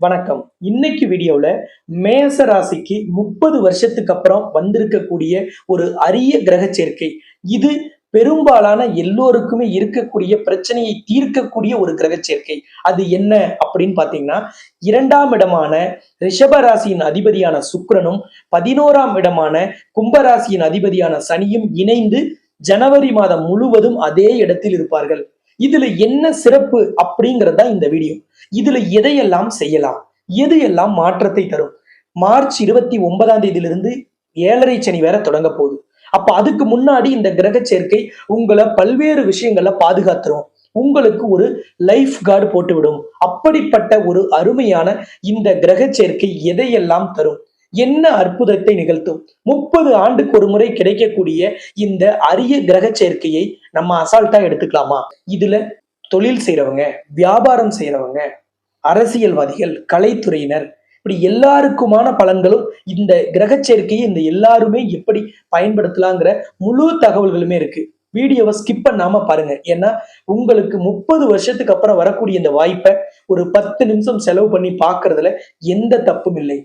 வணக்கம். இன்னைக்கு வீடியோல மேச ராசிக்கு முப்பது வருஷத்துக்கு அப்புறம் வந்திருக்கக்கூடிய ஒரு அரிய கிரக சேர்க்கை. இது பெரும்பாலான எல்லோருக்குமே இருக்கக்கூடிய பிரச்சனையை தீர்க்கக்கூடிய ஒரு கிரக சேர்க்கை. அது என்ன அப்படின்னு பாத்தீங்கன்னா இரண்டாம் இடமான ரிஷபராசியின் அதிபதியான சுக்கிரனும் பதினோராம் இடமான கும்பராசியின் அதிபதியான சனியும் இணைந்து ஜனவரி மாதம் முழுவதும் அதே இடத்தில் இருப்பார்கள். இதுல என்ன சிறப்பு அப்படிங்கறது தான் இந்த வீடியோ இதுல எதையெல்லாம் செய்யலாம்? எது எல்லாம் மாற்றத்தை தரும்? மார்ச் இருபத்தி ஒன்பதாம் தேதியிலிருந்து ஏழரை சனி வேற தொடங்க போகுது. அப்ப அதுக்கு முன்னாடி இந்த கிரக சேர்க்கை உங்களை பல்வேறு விஷயங்கள்ல பாதுகாத்துரும். உங்களுக்கு ஒரு லைஃப் கார்டு போட்டு விடும் அப்படிப்பட்ட ஒரு அருமையான இந்த கிரக சேர்க்கை எதையெல்லாம் தரும்? என்ன அற்புதத்தை நிகழ்த்தும்? முப்பது ஆண்டுக்கு ஒரு முறை கிடைக்கக்கூடிய இந்த அரிய கிரக சேர்க்கையை நம்ம அசால்ட்டா எடுத்துக்கலாமா? இதுல தொழில் செய்யறவங்க வியாபாரம் செய்யறவங்க அரசியல்வாதிகள் கலைத்துறையினர் இப்படி எல்லாருக்குமான பலன்களும் இந்த கிரக சேர்க்கையை இந்த எல்லாருமே எப்படி பயன்படுத்தலாங்கிற முழு தகவல்களுமே இருக்கு. வீடியோவை ஸ்கிப் பண்ணாம பாருங்க. ஏன்னா உங்களுக்கு முப்பது வருஷத்துக்கு அப்புறம் வரக்கூடிய இந்த வாய்ப்பை ஒரு பத்து நிமிஷம் செலவு பண்ணி பார்க்கறதுல எந்த தப்பும் இல்லை.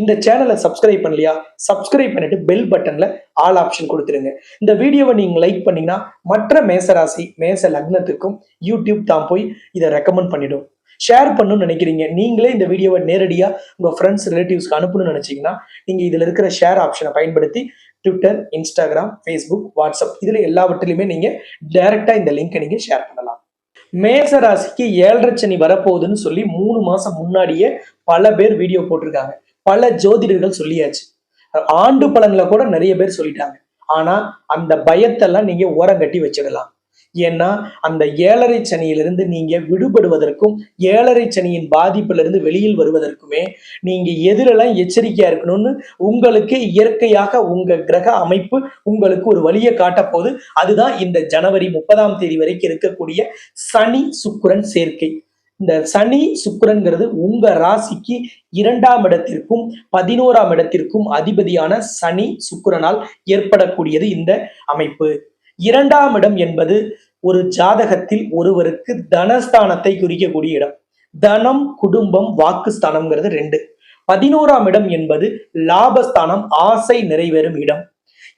இந்த சேனலை சப்ஸ்கிரைப் பண்ணலையா? சப்ஸ்கிரைப் பண்ணிட்டு பெல் பட்டன்ல ஆல் ஆப்ஷன் கொடுத்துருங்க. இந்த வீடியோவை நீங்க லைக் பண்ணீங்கன்னா மற்ற மேசராசி மேச லக்னத்துக்கும் யூடியூப் தான் போய் இதை ரெக்கமெண்ட் பண்ணிடும். ஷேர் பண்ணணும்னு நினைக்கிறீங்க. நீங்களே இந்த வீடியோவை நேரடியாக உங்க ஃப்ரெண்ட்ஸ் ரிலேட்டிவ்ஸ்க்கு அனுப்பணும்னு நினைச்சீங்கன்னா நீங்க இதுல இருக்கிற ஷேர் ஆப்ஷனை பயன்படுத்தி ட்விட்டர் இன்ஸ்டாகிராம் ஃபேஸ்புக் வாட்ஸ்அப் இதில் எல்லாவற்றிலுமே நீங்க டைரெக்டாக இந்த லிங்க்கை நீங்க ஷேர் பண்ணலாம். மேச ராசிக்கு ஏழரை சனி வரப்போகுதுன்னு சொல்லி மூணு மாசம் முன்னாடியே பல பேர் வீடியோ போட்டிருக்காங்க. பல ஜோதிடர்கள் சொல்லியாச்சு. ஆண்டு பலன்களை கூட நிறைய பேர் சொல்லிட்டாங்க. ஆனா அந்த பயத்தெல்லாம் நீங்க ஓரங்கட்டி வச்சிடலாம். ஏன்னா அந்த ஏழரை சனியிலிருந்து நீங்க விடுபடுவதற்கும் ஏழரை சனியின் பாதிப்பிலிருந்து வெளியில் வருவதற்குமே நீங்க எதிரெல்லாம் எச்சரிக்கையா இருக்கணும்னு உங்களுக்கு இயற்கையாக உங்க கிரக அமைப்பு உங்களுக்கு ஒரு வழியை காட்ட போது அதுதான் இந்த ஜனவரி முப்பதாம் தேதி வரைக்கும் இருக்கக்கூடிய சனி சுக்கிரன் சேர்க்கை. இந்த சனி சுக்கரன்கிறது உங்க ராசிக்கு இரண்டாம் இடத்திற்கும் பதினோராம் இடத்திற்கும் அதிபதியான சனி சுக்கரனால் ஏற்படக்கூடியது இந்த அமைப்பு. இரண்டாம் இடம் என்பது ஒரு ஜாதகத்தில் ஒருவருக்கு தனஸ்தானத்தை குறிக்கக்கூடிய இடம். தனம் குடும்பம் வாக்குஸ்தானம்ங்கிறது ரெண்டு. பதினோராம் இடம் என்பது லாபஸ்தானம் ஆசை நிறைவேறும் இடம்.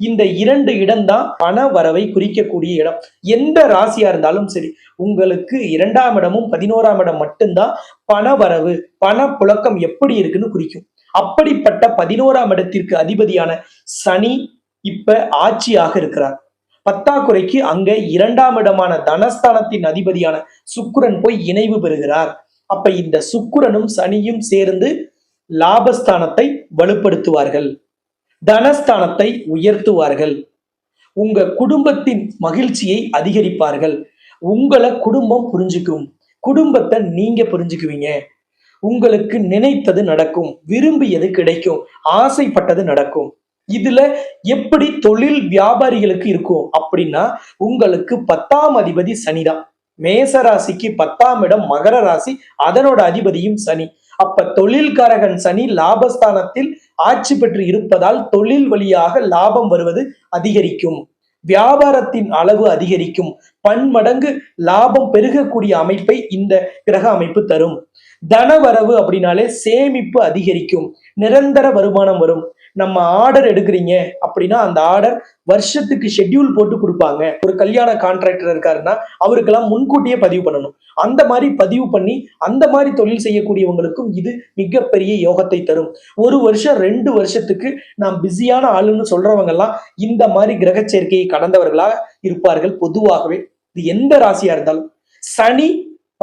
இந்த இரண்டு இடம்தான் பண வரவை குறிக்கக்கூடிய இடம். எந்த ராசியா இருந்தாலும் சரி உங்களுக்கு இரண்டாம் இடமும் பதினோராம் இடம் மட்டும்தான் பண வரவு பண புழக்கம் எப்படி இருக்குன்னு குறிக்கும். அப்படிப்பட்ட பதினோராம் இடத்திற்கு அதிபதியான சனி இப்ப ஆட்சியாக இருக்கிறார். பத்தாக்குறைக்கு அங்க இரண்டாம் இடமான தனஸ்தானத்தின் அதிபதியான சுக்குரன் போய் இணைவு பெறுகிறார். அப்ப இந்த சுக்குரனும் சனியும் சேர்ந்து லாபஸ்தானத்தை வலுப்படுத்துவார்கள். தனஸ்தானத்தை உயர்த்துவார்கள். உங்க குடும்பத்தின் மகிழ்ச்சியை அதிகரிப்பார்கள். உங்களை குடும்பம் புரிஞ்சுக்கும். குடும்பத்தை நீங்க புரிஞ்சுக்குவீங்க. உங்களுக்கு நினைத்தது நடக்கும். விரும்பியது கிடைக்கும். ஆசைப்பட்டது நடக்கும். இதுல எப்படி தொழில் வியாபாரிகளுக்கு இருக்கும் அப்படின்னா உங்களுக்கு பத்தாம் அதிபதி சனிதான். மேச ராசிக்கு பத்தாம் இடம் மகர ராசி அதனோட அதிபதியும் சனி. அப்ப தொழில்காரகன் சனி லாபஸ்தானத்தில் ஆட்சி பெற்று இருப்பதால் தொழில் வழியாக லாபம் வருவது அதிகரிக்கும். வியாபாரத்தின் அளவு அதிகரிக்கும். பன்மடங்கு லாபம் பெருகக்கூடிய அமைப்பை இந்த கிரக அமைப்பு தரும். தனவரவு அப்படின்னாலே சேமிப்பு அதிகரிக்கும். நிரந்தர வருமானம் வரும். நம்ம ஆர்டர் எடுக்கிறீங்க அப்படின்னா அந்த ஆர்டர் வருஷத்துக்கு ஷெட்யூல் போட்டு கொடுப்பாங்க. ஒரு கல்யாண கான்ட்ராக்டர் இருக்காருன்னா அவருக்கெல்லாம் முன்கூட்டியே பதிவு பண்ணணும். அந்த மாதிரி பதிவு பண்ணி அந்த மாதிரி தொழில் செய்யக்கூடியவங்களுக்கும் இது மிகப்பெரிய யோகத்தை தரும். ஒரு வருஷம் ரெண்டு வருஷத்துக்கு நாம் பிஸியான ஆளுன்னு சொல்றவங்க எல்லாம் இந்த மாதிரி கிரக சேர்க்கையை கடந்தவர்களாக இருப்பார்கள் பொதுவாகவே. இது எந்த ராசியா இருந்தாலும். சனி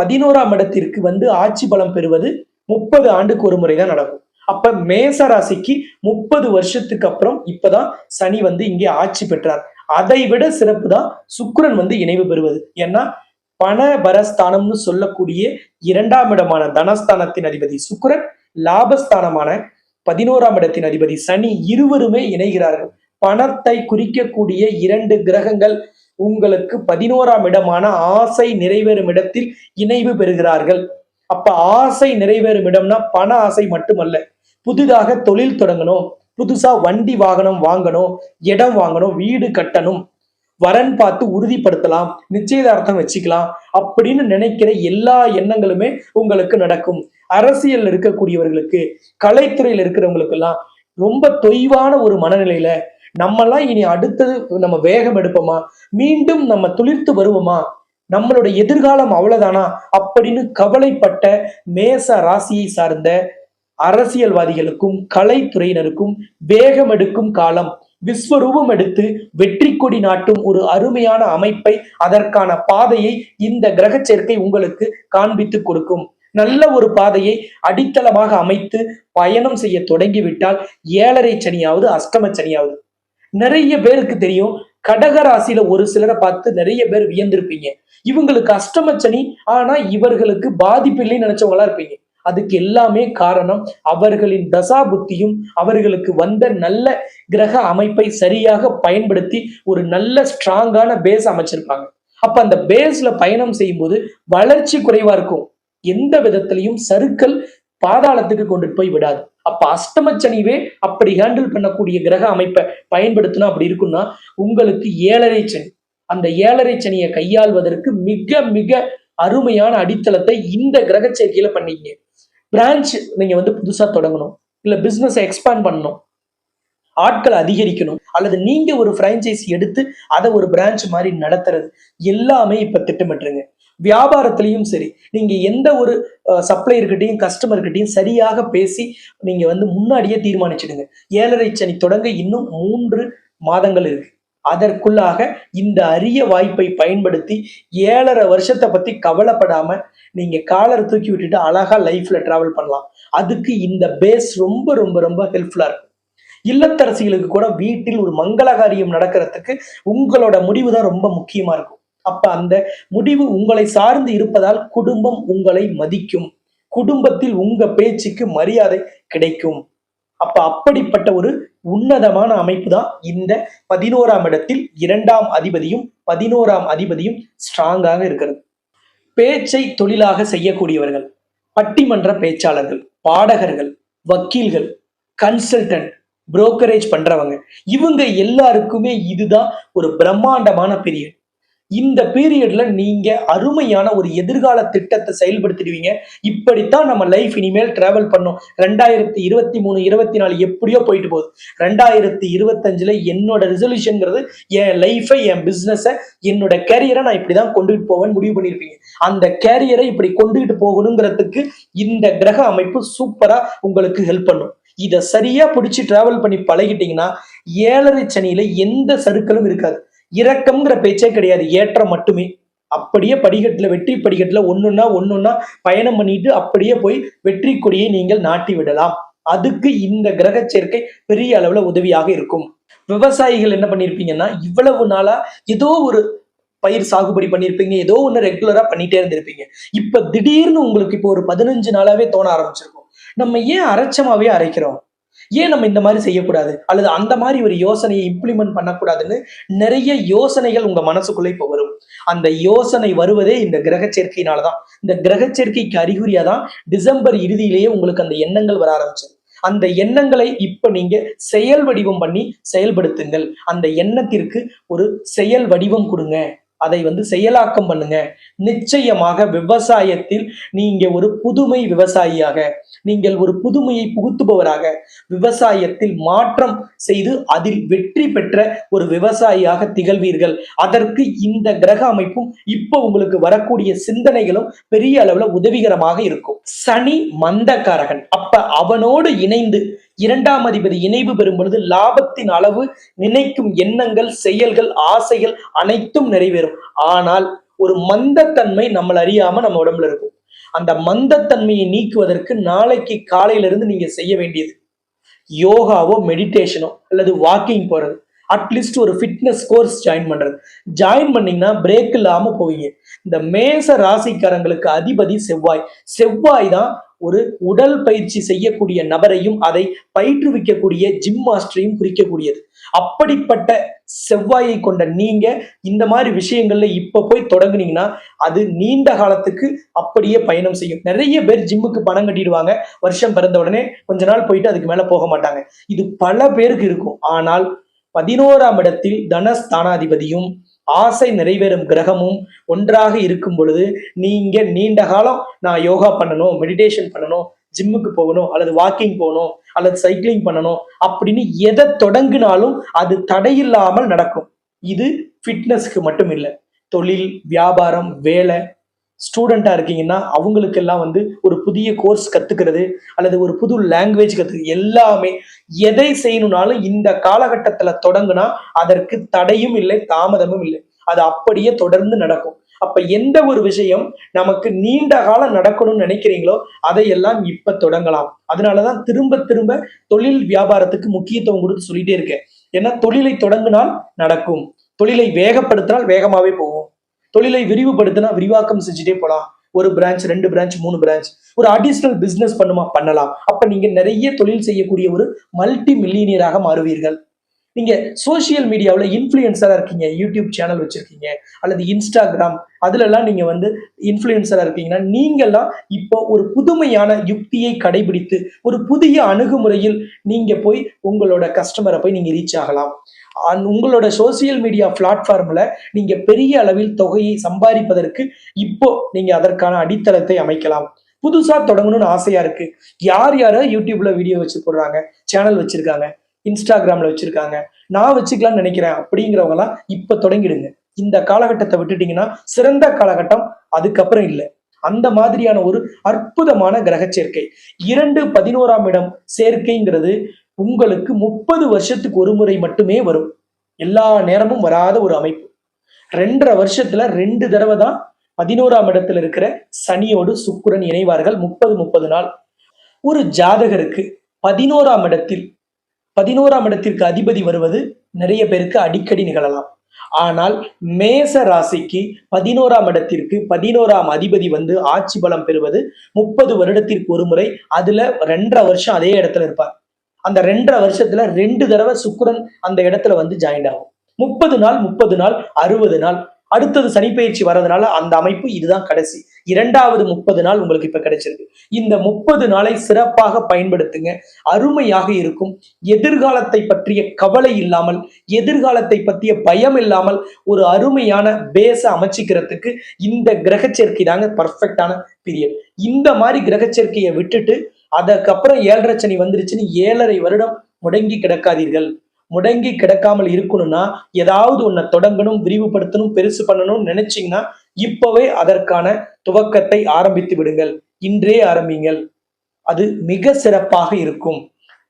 பதினோராம் இடத்திற்கு வந்து ஆட்சி பலம் பெறுவது முப்பது ஆண்டுக்கு ஒரு முறை தான் நடக்கும். அப்ப மேச ராசிக்கு முப்பது வருஷத்துக்கு அப்புறம் இப்பதான் சனி வந்து இங்கே ஆட்சி பெற்றார். அதை விட சிறப்பு தான் சுக்கரன் வந்து இணைவு பெறுவது. ஏன்னா பணபரஸ்தானம்னு சொல்லக்கூடிய இரண்டாம் இடமான தனஸ்தானத்தின் அதிபதி சுக்கரன் லாபஸ்தானமான பதினோராம் இடத்தின் அதிபதி சனி இருவருமே இணைகிறார்கள். பணத்தை குறிக்கக்கூடிய இரண்டு கிரகங்கள் உங்களுக்கு பதினோராம் இடமான ஆசை நிறைவேறும் இடத்தில் இணைவு பெறுகிறார்கள். அப்ப ஆசை நிறைவேறும் இடம்னா பண ஆசை மட்டுமல்ல. புதிதாக தொழில் தொடங்கணும். புதுசா வண்டி வாகனம் வாங்கணும். இடம் வாங்கணும். வீடு கட்டணும். வரன் பார்த்து உறுதிப்படுத்தலாம். நிச்சயதார்த்தம் வச்சுக்கலாம். அப்படின்னு நினைக்கிற எல்லா எண்ணங்களுமே உங்களுக்கு நடக்கும். அரசியல் இருக்கக்கூடியவர்களுக்கு கலைத்துறையில் இருக்கிறவங்களுக்கு எல்லாம் ரொம்ப தொய்வான ஒரு மனநிலையில நம்மலாம் இனி அடுத்தது நம்ம வேகம் எடுப்போமா? மீண்டும் நம்ம துளிர்த்து வருவோமா? நம்மளோட எதிர்காலம் அவ்வளவுதானா? அப்படின்னு கவலைப்பட்ட மேச ராசியை சார்ந்த அரசியல்வாதிகளுக்கும் கலைத்துறையினருக்கும் வேகம் எடுக்கும் காலம். விஸ்வரூபம் எடுத்து வெற்றி கொடி நாட்டும் ஒரு அருமையான அமைப்பை அதற்கான பாதையை இந்த கிரக சேர்க்கை உங்களுக்கு காண்பித்து கொடுக்கும். நல்ல ஒரு பாதையை அடித்தளமாக அமைத்து பயணம் செய்ய தொடங்கிவிட்டால் ஏழரை சனியாவது அஷ்டம சனியாவது. நிறைய பேருக்கு தெரியும் கடகராசியில ஒரு சிலரை பார்த்து நிறைய பேர் வியந்திருப்பீங்க. இவங்களுக்கு அஷ்டம சனி ஆனா இவர்களுக்கு பாதிப்பு இல்லைன்னு நினைச்சவங்களா இருப்பீங்க. அதுக்கு எல்லாமே காரணம் அவர்களின் தசா புத்தியும் அவர்களுக்கு வந்த நல்ல கிரக அமைப்பை சரியாக பயன்படுத்தி ஒரு நல்ல ஸ்ட்ராங்கான பேஸ் அமைச்சிருப்பாங்க. அப்ப அந்த பேஸ்ல பயணம் செய்யும்போது வளர்ச்சி குறைவா இருக்கும். எந்த விதத்திலையும் சருக்கள் பாதாளத்துக்கு கொண்டு போய் விடாது. அப்ப அஷ்டமச்சனிவே அப்படி ஹேண்டில் பண்ணக்கூடிய கிரக அமைப்பை பயன்படுத்தணும் அப்படி இருக்குன்னா உங்களுக்கு ஏழரை சனி. அந்த ஏழரை சனியை கையாள்வதற்கு மிக மிக அருமையான அடித்தளத்தை இந்த கிரக சேர்க்கையில பண்ணீங்க பிரான்ச் நீங்க வந்து புதுசா தொடங்கணும். இல்ல பிசினஸ் எக்ஸ்பேண்ட் பண்ணணும். ஆட்களை அதிகரிக்கணும். அல்லது நீங்க ஒரு பிரான்ச்சைஸ் எடுத்து அதை ஒரு பிரான்ச் மாதிரி நடத்துறது எல்லாமே இப்ப திட்டமிட்டுருங்க. வியாபாரத்திலையும் சரி நீங்க எந்த ஒரு சப்ளையர்கிட்டையும் கஸ்டமர்கிட்டையும் சரியாக பேசி நீங்க வந்து முன்னாடியே தீர்மானிச்சிடுங்க. ஏழரை சனி தொடங்க இன்னும் மூன்று மாதங்கள் இருக்கு. அதற்குள்ளாக இந்த அரிய வாய்ப்பை பயன்படுத்தி ஏழரை வருஷத்தை பத்தி கவலைப்படாம நீங்க காலரை தூக்கி விட்டுட்டு அழகா லைஃப்ல ட்ராவல் பண்ணலாம். அதுக்கு இந்த பேஸ் ரொம்ப ரொம்ப ரொம்ப ஹெல்ப்ஃபுல்லா இருக்கும். இல்லத்தரசிகளுக்கு கூட வீட்டில் ஒரு மங்களகாரியம் நடக்கிறதுக்கு உங்களோட முடிவு தான் ரொம்ப முக்கியமா இருக்கும். அப்ப அந்த முடிவு உங்களை சார்ந்து இருப்பதால் குடும்பம் உங்களை மதிக்கும். குடும்பத்தில் உங்க பேச்சுக்கு மரியாதை கிடைக்கும். அப்ப அப்படிப்பட்ட ஒரு உன்னதமான அமைப்பு தான் இந்த பதினோராம் இடத்தில் இரண்டாம் அதிபதியும் பதினோராம் அதிபதியும் ஸ்ட்ராங்காக இருக்கிறது. பேச்சை தொழிலாக செய்யக்கூடியவர்கள் பட்டிமன்ற பேச்சாளர்கள் பாடகர்கள் வக்கீல்கள் கன்சல்டன்ட் புரோக்கரேஜ் பண்றவங்க இவங்க எல்லாருக்குமே இதுதான் ஒரு பிரம்மாண்டமான பீரியட் இந்த பீரியட்ல நீங்க அருமையான ஒரு எதிர்கால திட்டத்தை செயல்படுத்திடுவீங்க. இப்படித்தான் நம்ம லைஃப் இனிமேல் டிராவல் பண்ணோம். ரெண்டாயிரத்தி இருபத்தி மூணு இருபத்தி நாலு எப்படியோ போயிட்டு போகுது. ரெண்டாயிரத்தி இருபத்தஞ்சுல என்னோட ரிசல்யூஷன்ங்கிறது என் லைஃபை என் பிஸ்னஸை என்னோட கேரியரை நான் இப்படிதான் கொண்டுகிட்டு போவேன்னு முடிவு பண்ணியிருப்பீங்க. அந்த கேரியரை இப்படி கொண்டுகிட்டு போகணுங்கிறதுக்கு இந்த கிரக அமைப்பு சூப்பரா உங்களுக்கு ஹெல்ப் பண்ணும். இதை சரியா பிடிச்சி டிராவல் பண்ணி பழகிட்டீங்கன்னா ஏழரை சனியில எந்த சருக்களும் இருக்காது. இறக்கம்ங்கிற பேச்சே கிடையாது. ஏற்றம் மட்டுமே. அப்படியே படிக்கட்டில் வெற்றி படிக்கட்டுல ஒன்றுன்னா ஒன்றுன்னா பயணம் பண்ணிட்டு அப்படியே போய் வெற்றி கொடியை நீங்கள் நாட்டி விடலாம். அதுக்கு இந்த கிரக சேர்க்கை பெரிய அளவில் உதவியாக இருக்கும். விவசாயிகள் என்ன பண்ணிருப்பீங்கன்னா இவ்வளவு நாளா ஏதோ ஒரு பயிர் சாகுபடி பண்ணியிருப்பீங்க ஏதோ ஒன்று ரெகுலராக பண்ணிட்டே இருந்திருப்பீங்க. இப்போ திடீர்னு உங்களுக்கு இப்போ ஒரு பதினஞ்சு நாளாவே தோண ஆரம்பிச்சிருக்கும். நம்ம ஏன் அரைச்சமாவே அரைக்கிறோம்? ஏன் நம்ம இந்த மாதிரி செய்யக்கூடாது? அல்லது அந்த மாதிரி ஒரு யோசனையை இம்ப்ளிமெண்ட் பண்ணக்கூடாதுன்னு நிறைய யோசனைகள் உங்க மனசுக்குள்ள இப்போ வரும். அந்த யோசனை வருவதே இந்த கிரக சேர்க்கையினால தான். இந்த கிரக சேர்க்கைக்கு அறிகுறியா தான் டிசம்பர் இறுதியிலேயே உங்களுக்கு அந்த எண்ணங்கள் வர ஆரம்பிச்சது. அந்த எண்ணங்களை இப்ப நீங்க செயல் வடிவம் பண்ணி செயல்படுத்துங்கள். அந்த எண்ணத்திற்கு ஒரு செயல் வடிவம் கொடுங்க. அதை வந்து செயலாக்கம் பண்ணுங்க. நிச்சயமாக விவசாயத்தில் நீங்க ஒரு புதுமை விவசாயியாக நீங்கள் ஒரு புதுமையை புகுத்துபவராக விவசாயத்தில் மாற்றம் செய்து அதில் வெற்றி பெற்ற ஒரு விவசாயியாக திகழ்வீர்கள். அதற்கு இந்த கிரக அமைப்பும் இப்போ உங்களுக்கு வரக்கூடிய சிந்தனைகளும் பெரிய அளவுல உதவிகரமாக இருக்கும். சனி மந்தக்காரகன். அப்ப அவனோடு இணைந்து இரண்டாம் அதிபதி இணைவு பெறும் பொழுது லாபத்தின் அளவு நினைக்கும் எண்ணங்கள் செயல்கள் ஆசைகள் அனைத்தும் நிறைவேறும். ஆனால் ஒரு மந்தத்தன்மை நம்மள அறியாம நம்ம உடம்புல இருக்கும். அந்த மந்தத்தன்மையை நீக்குவதற்கு நாளைக்கு காலையிலிருந்து நீங்க செய்ய வேண்டியது யோகாவோ மெடிடேஷனோ அல்லது வாக்கிங் போறது. அட்லீஸ்ட் ஒரு ஃபிட்னஸ் கோர்ஸ் ஜாயின் பண்றது. ஜாயின் பண்ணீங்கன்னா பிரேக் இல்லாம போவீங்க. இந்த மேச ராசிக்காரங்களுக்கு அதிபதி செவ்வாய். செவ்வாய் தான் ஒரு உடல் பயிற்சி செய்யக்கூடிய நபரையும் அதை பயிற்றுவிக்கக்கூடிய ஜிம் மாஸ்டரையும் குறிக்கக்கூடியது. அப்படிப்பட்ட செவ்வாயை கொண்ட நீங்க இந்த மாதிரி விஷயங்கள்ல இப்ப போய் தொடங்குனீங்கன்னா அது நீண்ட காலத்துக்கு அப்படியே பயணம் செய்யும். நிறைய பேர் ஜிம்முக்கு பணம் கட்டிடுவாங்க. வருஷம் பிறந்த உடனே கொஞ்ச நாள் போயிட்டு அதுக்கு மேல போக மாட்டாங்க. இது பல பேருக்கு இருக்கும். ஆனால் பதினோராம் இடத்தில் தனஸ்தானாதிபதியும் ஆசை நிறைவேறும் கிரகமும் ஒன்றாக இருக்கும் பொழுது நீங்க நீண்ட காலம் நான் யோகா பண்ணணும் மெடிடேஷன் பண்ணணும் ஜிம்முக்கு போகணும் அல்லது வாக்கிங் போகணும் அல்லது சைக்கிளிங் பண்ணணும் அப்படின்னு எதை தொடங்கினாலும் அது தடையில்லாமல் நடக்கும். இது ஃபிட்னஸ்க்கு மட்டும் இல்லை. தொழில் வியாபாரம் வேலை ஸ்டூடெண்ட்டாக இருக்கீங்கன்னா அவங்களுக்கெல்லாம் வந்து ஒரு புதிய கோர்ஸ் கற்றுக்கிறது அல்லது ஒரு புது லாங்குவேஜ் கற்றுக்கிறது எல்லாமே எதை செய்யணும்னாலும் இந்த காலகட்டத்தில் தொடங்குனா அதற்கு தடையும் இல்லை தாமதமும் இல்லை. அது அப்படியே தொடர்ந்து நடக்கும். அப்ப எந்த ஒரு விஷயம் நமக்கு நீண்ட காலம் நடக்கணும்னு நினைக்கிறீங்களோ அதையெல்லாம் இப்ப தொடங்கலாம். அதனாலதான் திரும்ப திரும்ப தொழில் வியாபாரத்துக்கு முக்கியத்துவம் கொடுத்து சொல்லிட்டே இருக்கேன். ஏன்னா தொழிலை தொடங்கினால் நடக்கும். தொழிலை வேகப்படுத்தினால் வேகமாவே போகும். தொழிலை விரிவுபடுத்தினா விரிவாக்கம் செஞ்சுட்டே போலாம். ஒரு பிரான்ச் ரெண்டு பிரான்ச் மூணு பிரான்ச் ஒரு அடிஷ்னல் பிசினஸ் பண்ணுமா பண்ணலாம். அப்ப நீங்க நிறைய தொழில் செய்யக்கூடிய ஒரு மல்டி மில்லியனியராக மாறுவீர்கள். நீங்க சோசியல் மீடியாவில் இன்ஃப்ளூயன்சரா இருக்கீங்க யூடியூப் சேனல் வச்சிருக்கீங்க அல்லது இன்ஸ்டாகிராம் அதுல எல்லாம் நீங்க வந்து இன்ஃப்ளூயன்சரா இருக்கீங்கன்னா நீங்கெல்லாம் இப்போ ஒரு புதுமையான யுக்தியை கடைபிடித்து ஒரு புதிய அணுகுமுறையில் நீங்க போய் உங்களோட கஸ்டமரை போய் நீங்க ரீச் ஆகலாம். அந் உங்களோட சோசியல் மீடியா பிளாட்ஃபார்ம்ல நீங்க பெரிய அளவில் தொகையை சம்பாதிப்பதற்கு இப்போ நீங்க அதற்கான அடித்தளத்தை அமைக்கலாம். புதுசா தொடங்கணும்னு ஆசையா இருக்கு. யார் யாரோ யூடியூப்ல வீடியோ வச்சு போடுறாங்க சேனல் வச்சிருக்காங்க இன்ஸ்டாகிராம்ல வச்சிருக்காங்க. நான் வச்சுக்கலாம்னு நினைக்கிறேன். அப்படிங்கிறவங்கலாம் இப்போ தொடங்கிடுங்க. இந்த காலகட்டத்தை விட்டுட்டீங்கன்னா சிறந்த காலகட்டம் அதுக்கப்புறம் இல்லை. அந்த மாதிரியான ஒரு அற்புதமான கிரக சேர்க்கை. இரண்டு பதினோராம் இடம் சேர்க்கைங்கிறது உங்களுக்கு முப்பது வருஷத்துக்கு ஒரு முறை மட்டுமே வரும். எல்லா நேரமும் வராத ஒரு அமைப்பு. ரெண்டரை வருஷத்துல ரெண்டு தடவை தான் பதினோராம் இடத்துல இருக்கிற சனியோடு சுக்குரன் இணைவார்கள் முப்பது முப்பது நாள். ஒரு ஜாதகருக்கு பதினோராம் இடத்தில் பதினோராம் இடத்திற்கு அதிபதி வருவது நிறைய பேருக்கு அடிக்கடி நிகழலாம். ஆனால் மேச ராசிக்கு பதினோராம் இடத்திற்கு பதினோராம் அதிபதி வந்து ஆட்சி பலம் பெறுவது முப்பது வருடத்திற்கு ஒரு முறை அதுல ரெண்டரை வருஷம் அதே இடத்துல இருப்பார். அந்த ரெண்டரை வருஷத்துல ரெண்டு தடவை சுக்கரன் அந்த இடத்துல வந்து ஜாயின் ஆகும். முப்பது நாள் முப்பது நாள் அறுபது நாள். அடுத்தது சனிப்பயிற்சி வர்றதுனால அந்த அமைப்பு இதுதான் கடைசி. இரண்டாவது முப்பது நாள் உங்களுக்கு இப்ப கிடைச்சிருக்கு. இந்த முப்பது நாளை சிறப்பாக பயன்படுத்துங்க. அருமையாக இருக்கும். எதிர்காலத்தை பற்றிய கவலை இல்லாமல் எதிர்காலத்தை பற்றிய பயம் இல்லாமல் ஒரு அருமையான பேச அமைச்சிக்கிறதுக்கு இந்த கிரக சேர்க்கை தாங்க பர்ஃபெக்டான பீரியட் இந்த மாதிரி கிரக சேர்க்கையை விட்டுட்டு அதுக்கப்புறம் ஏழரை சனி வந்துருச்சுன்னு ஏழரை வருடம் முடங்கி கிடக்காதீர்கள். முடங்கி கிடக்காமல் இருக்கணும்னா ஏதாவது ஒன்றை தொடங்கணும் விரிவுபடுத்தணும் பெருசு பண்ணணும்னு நினைச்சீங்கன்னா இப்பவே அதற்கான துவக்கத்தை ஆரம்பித்து விடுங்கள். இன்றே ஆரம்பிங்கள் அது மிக சிறப்பாக இருக்கும்.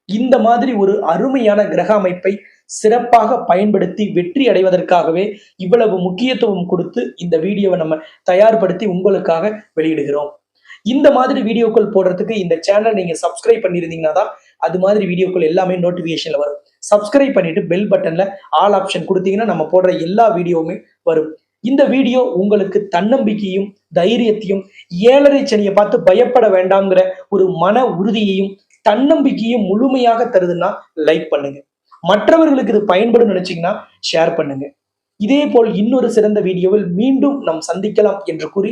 இந்த மாதிரி ஒரு அருமையான கிரக அமைப்பை சிறப்பாக பயன்படுத்தி வெற்றி அடைவதற்காகவே இவ்வளவு முக்கியத்துவம் கொடுத்து இந்த வீடியோவை நம்ம தயார்படுத்தி உங்களுக்காக வெளியிடுகிறோம். இந்த மாதிரி வீடியோக்கள் போடுறதுக்கு இந்த சேனல் நீங்க சப்ஸ்கிரைப் பண்ணியிருந்தீங்கன்னா தான் அது மாதிரி வீடியோக்கள் எல்லாமே நோட்டிபிகேஷன்ல வரும். சப்ஸ்கிரைப் பண்ணிட்டு பெல் பட்டன்ல ஆல் ஆப்ஷன் கொடுத்தீங்கன்னா நம்ம போடுற எல்லா வீடியோவுமே வரும். இந்த வீடியோ உங்களுக்கு தன்னம்பிக்கையும் தைரியத்தையும் ஏழரை சனியை பார்த்து பயப்பட வேண்டாம்ங்கிற ஒரு மன உறுதியையும் தன்னம்பிக்கையும் முழுமையாக தருதுன்னா லைக் பண்ணுங்க. மற்றவர்களுக்கு இது பயன்படும் நினைச்சீங்கன்னா ஷேர் பண்ணுங்க. இதே போல் இன்னொரு சிறந்த வீடியோவில் மீண்டும் நாம் சந்திக்கலாம் என்று கூறி